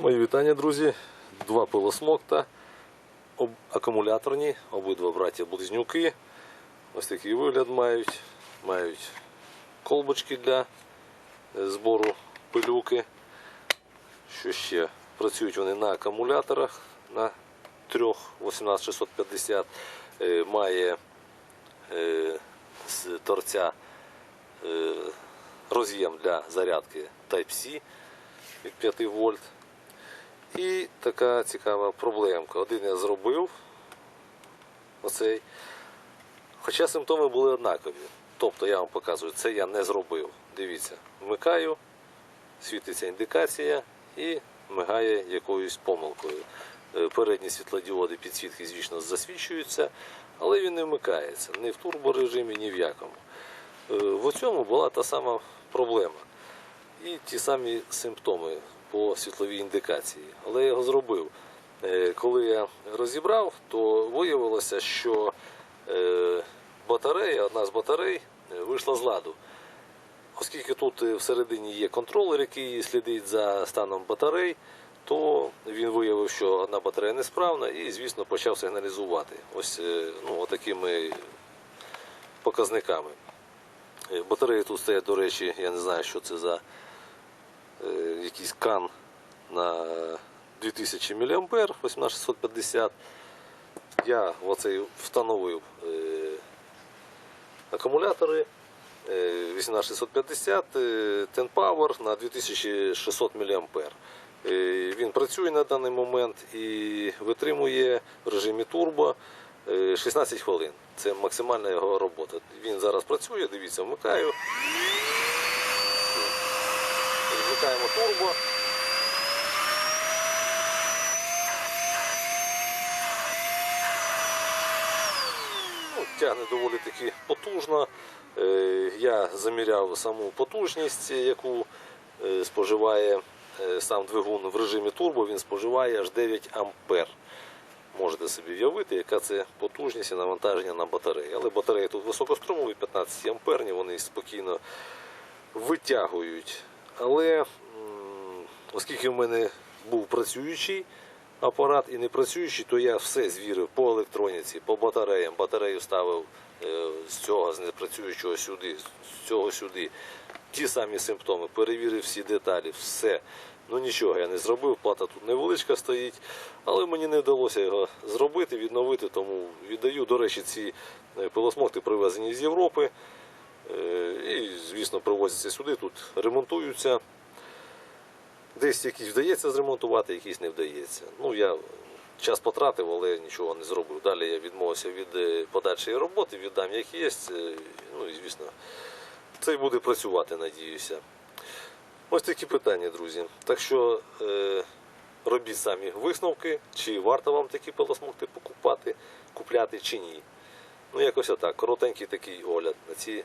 Мої вітання, друзі. Два пилосмокта, об- акумуляторні, обидва браття близнюки. Ось такий вигляд мають. Мають колбочки для е, збору пилюки. Що ще? Працюють вони на акумуляторах на трьох 18650. Е, Має е, з торця роз'єм для зарядки Type-C від 5 вольт. І така цікава проблемка. Один я зробив оцей. Хоча симптоми були однакові. Тобто я вам показую, це я не зробив. Дивіться, вмикаю, світиться індикація і мигає якоюсь помилкою. Е, Передні світлодіоди підсвітки, звісно, засвічуються, але він не вмикається ні в турборежимі, ні в якому. Е, В цьому була та сама проблема. І ті самі симптоми по світловій індикації. Але я його зробив. Е, Коли я розібрав, то виявилося, що е, батарея, одна з батарей е, вийшла з ладу. Оскільки тут всередині є контролер, який слідить за станом батарей, то він виявив, що одна батарея несправна і, звісно, почав сигналізувати ось ну, такими показниками. Батареї тут стоять, до речі, я не знаю, що це за якийсь кан на 2000 мА 18650. Я оцей встановив е, акумулятори е, 18650 е, Ten Power на 2600 мА. Е, Він працює на даний момент і витримує в режимі турбо е, 16 хвилин. Це максимальна його робота. Він зараз працює, дивіться, вмикаю. Вмикаємо турбо. Ну, тягне доволі таки потужно. Е, Я заміряв саму потужність, яку е, споживає е, сам двигун в режимі турбо, він споживає аж 9 ампер. Можете собі уявити, яка це потужність і навантаження на батареї. Але батареї тут високострумові, 15 амперні, вони спокійно витягують. Але оскільки в мене був працюючий апарат і не працюючий, то я все звірив по електроніці, по батареям. Батарею ставив е, з цього, з непрацюючого сюди, з цього сюди. Ті самі симптоми, перевірив всі деталі, все. Ну нічого я не зробив, плата тут невеличка стоїть, але мені не вдалося його зробити, відновити, тому віддаю. До речі, ці е, пилосмокти привезені з Європи. Е, І, звісно, привозяться сюди, тут ремонтуються. Десь якісь вдається зремонтувати, якісь не вдається. Ну, я час потратив, але нічого не зробив. Далі я відмовився від е, подальшої роботи, віддам як є. е, Ну і звісно, це й буде працювати, надіюся. Ось такі питання, друзі. Так що е, робіть самі висновки, чи варто вам такі пилосмокти покупати, купляти чи ні. Ну, якось отак. Коротенький такий огляд на ці.